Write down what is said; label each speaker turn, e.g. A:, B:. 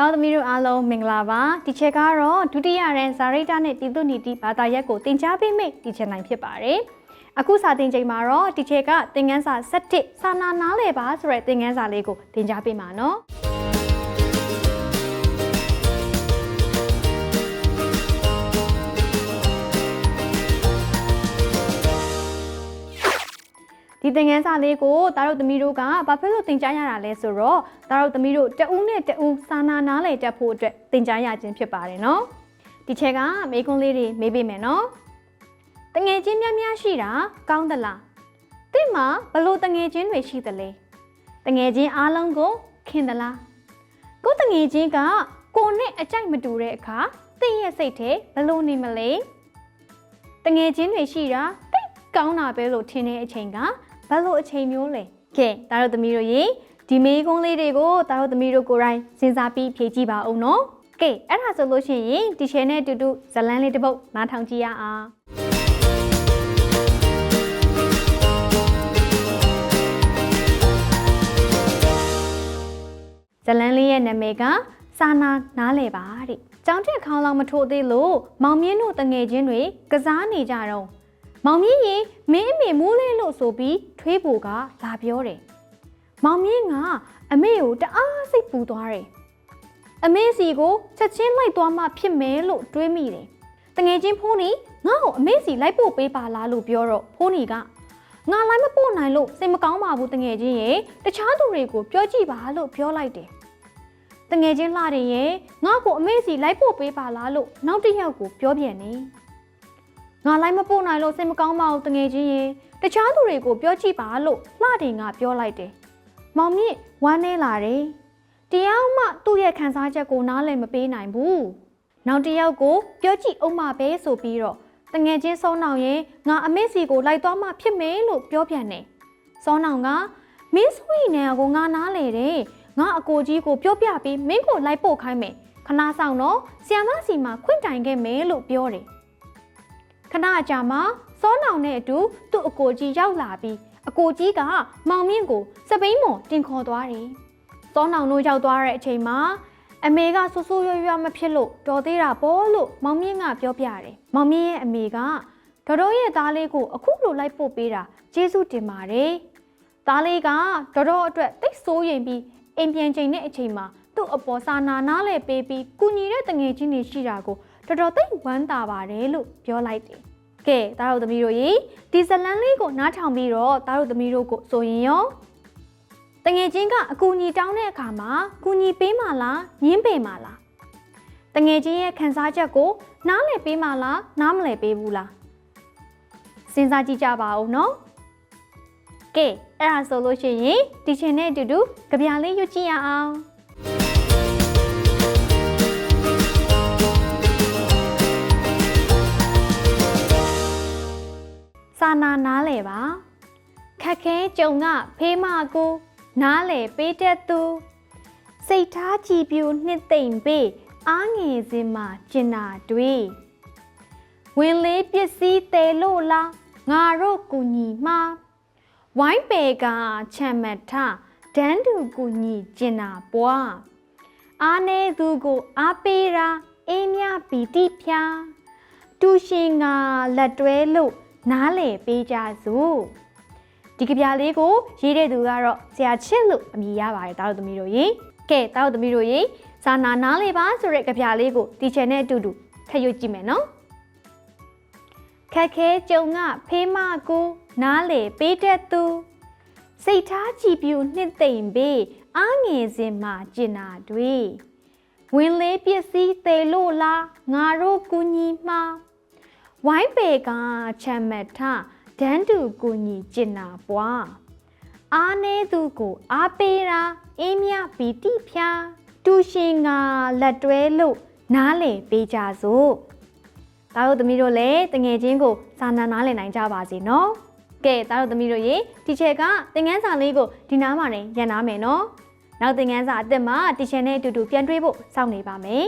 A: တောင်းသမီးတို့အားလုံးမင်္ဂလာပါဒီချက်ကတော့ဒုတိယရန်ဇာရိတာနဲ့ပြည်သူနီတိဘာသာရပ်ကိုတင် जा ပေးမယ့်ဒီချက်နိုင်ဖြစ်ပါတယ်အခုစာသင်ချိန်မှာတော့ဒီချက်ကသင်ခန်းစာ7စာနာနားလည်ပါဆိုတဲ့သင်ခန်းစာလေးကိုသင် जा ပေးမှာနော် ဒီသင်ခန်းစာလေးကိုတားတို့သမီးတို့ကဘာဖြစ်လို့သင်ကြားရတာလဲဆိုတော့တားတို့သမီးတို့တဦးနဲ့တဦးစာနာနားလည်တတ်ဖို့အတွက်သင်ကြားရခြင်းဖြစ်ပါတယ်နော်ဒီချက်ကမေကွန်းလေးတွေမေးပေးမယ်နော်တငယ်ချင်းများများရှိတာကောင်းသလားတင့်မှာဘလို့တငယ်ချင်းတွေရှိသလဲတငယ်ချင်းအားလုံးကိုခင်သလားကိုယ်တငယ်ချင်းကကိုနဲ့အကြိုက်မတူတဲ့အခါတင့်ရဲ့စိတ်ထဲဘလို့နေမလဲတငယ်ချင်းတွေရှိတာတိတ်ကောင်းတာပဲလို့ထင်တဲ့အချိန်က ဘယ်လိုအချိန်မျိုးလဲကဲတားတို့သမီးတို့ရေဒီမေးခွန်းလေးတွေကိုတားတို့သမီးတို့ကိုယ်တိုင်စဉ်းစားပြီးဖြေကြည့်ပါဦးနော်ကဲအဲ့ဒါဆိုလို့ရှိရင်ဒီချယ်နဲ့အတူတူဇလန်းလေးတစ်ပုဒ်နားထောင်ကြည့်ရအောင်ဇလန်းလေးရဲ့နာမည်ကစာနာနားလေပါတဲ့ကျောင်းတက်ခေါင်းလောက်မထိုးသေးလို့မောင်မြင့်တို့တငယ်ချင်းတွေကစားနေကြတော့ မောင်မြင့်ရင်မင်းအမေမူးလေးလို့ဆိုပြီးထွေးပိုကလာပြောတယ်။မောင်မြင့်ကအမေကိုတအားစိတ်ပူသွားတယ်။အမေစီကိုချက်ချင်းလိုက်သွားမှဖြစ်မယ်လို့တွေးမိတယ်။တငယ်ချင်းဖိုးနီငါ့ကိုအမေစီလိုက်ပို့ပေးပါလားလို့ပြောတော့ဖိုးနီကငါလိုက်မပို့နိုင်လို့စိတ်မကောင်းပါဘူးတငယ်ချင်းရေတခြားသူတွေကိုပြောကြည့်ပါလို့ပြောလိုက်တယ်။တငယ်ချင်းလှတယ်ရေငါ့ကိုအမေစီလိုက်ပို့ပေးပါလားလို့နောက်တစ်ယောက်ကိုပြောပြန်တယ်။ ငါလိုက်မပို့နိုင်လို့စိတ်မကောင်းပါဘူးတငယ်ချင်းရေတခြားသူတွေကိုပြောကြည့်ပါလို့လှတင်ကပြောလိုက်တယ်။မောင်မြင့်ဝမ်းနေလာတယ်။တရားမှသူ့ရဲ့ခံစားချက်ကိုနားလည်မပေးနိုင်ဘူး။နောက်တစ်ယောက်ကိုပြောကြည့်အောင်မပဲဆိုပြီးတော့တငယ်ချင်းစောနောင်ရင်ငါအမေစီကိုလိုက်သွားမှဖြစ်မယ်လို့ပြောပြန်တယ်။စောနောင်ကမင်းဆွေနေကိုငါနားလေတယ်။ငါအကိုကြီးကိုပြောပြပြီးမင်းကိုလိုက်ပို့ခိုင်းမယ်။ခဏဆောင်တော့ဆီယမစီမှာခွင့်တိုင်ခဲ့မယ်လို့ပြောတယ်။ ခဏအကြာမှာစောနောင်နဲ့အတူသူ့အကိုကြီးရောက်လာပြီးအကိုကြီးကမောင်မြင့်ကိုစပိန်မော်တင်ခေါ်သွားတယ်။စောနောင်တို့ရောက်သွားတဲ့အချိန်မှာအမေကဆူဆူရွရွမဖြစ်လို့တော်သေးတာပေါ့လို့မောင်မြင့်ကပြောပြတယ်။မောင်မြင့်ရဲ့အမေကဒေါ်တော်ရဲ့သားလေးကိုအခုလိုလိုက်ပို့ပေးတာကျေးဇူးတင်ပါတယ်။သားလေးကဒေါ်တော်အတွက်တိတ်ဆိုးရင်ပြီးအိမ်ပြန်ချိန်တဲ့အချိန်မှာသူ့အပေါ်စာနာနာလဲပေးပြီးကုညီတဲ့တငယ်ချင်းတွေရှိတာကို တော်တော်သိပ်ဝမ်းသာပါတယ်လို့ပြောလိုက်တယ်။ကဲတားတို့သမီးတို့ရေဒီဇလန်းလေးကိုနားထောင်ပြီးတော့တားတို့သမီးတို့ကိုဆိုရင်ရောတငယ်ချင်းကအကူညီတောင်းတဲ့အခါမှာကူညီပေးမှလားညင်းပေမှလားတငယ်ချင်းရဲ့ခံစားချက်ကိုနားလည်ပေးမှလားနားမလည်ပေးဘူးလားစဉ်းစားကြည့်ကြပါဦးနော်။ကဲအဲ့ဒါဆိုလို့ရှိရင်ဒီချင်နဲ့အတူတူကြပြလေးရွတ်ကြည့်ရအောင် နာနားလေပါခက်ခဲကြုံကဖေးမကိုနားလေပေးတတ်သူစိတ်ထားကြည်ပြူနှစ်သိမ့်ပေးအားငယ်စင်မှာကျင်နာတွေဝင်လေးပစ္စည်းတဲလို့လားငါတို့ကူညီမှာဝိုင်းပေကချမ်းမတ်ထဒန်းတူကူညီကျင်နာပွားအားနေသူကိုအားပေးတာအေးမြပီတိဖြာတူရှင်ကလက်တွဲလို့ နားလေပေးကြစို့ဒီကြပြလေးကိုရေးတဲ့သူကတော့ဆရာချစ်လို့အမည်ရပါတယ်တားတို့သမီးတို့ရေကဲတားတို့သမီးတို့ရေစာနာနားလေပါဆိုတဲ့ကြပြလေးကိုတီချယ်နဲ့အတူတူထပ်ရွတ်ကြည့်မယ်နော်ခက်ခဲကြုံကဖေးမကိုနားလေပေးတဲ့သူစိတ်ထားကြည်ပြူနှစ်သိမ့်ပေးအားငယ်စင်မှာကျင်နာတွေဝင်လေးပစ္စည်းသေးလို့လားငါတို့ကူညီမှာ ဝိုင်းပေကချမ်းမတ်ထဒန်းတူကိုညီကျင်နာပွားအားနေသူကိုအားပေးတာအေးမြပီတိဖြာတူရှင်ကလက်တွဲလို့နားလေပေးကြစို့ဒါတို့သမီးတို့လည်းတငယ်ချင်းကိုစာနာနားလည်နိုင်ကြပါစေနော်ကဲဒါတို့သမီးတို့ရေဒီချက်ကသင်ငန်းစာလေးကိုဒီနားမှာနေရန်နာမယ်နော်နောက်သင်ငန်းစာအစ်စ်မှာတီချယ်နဲ့အတူတူပြန်တွေးဖို့စောင့်နေပါမယ်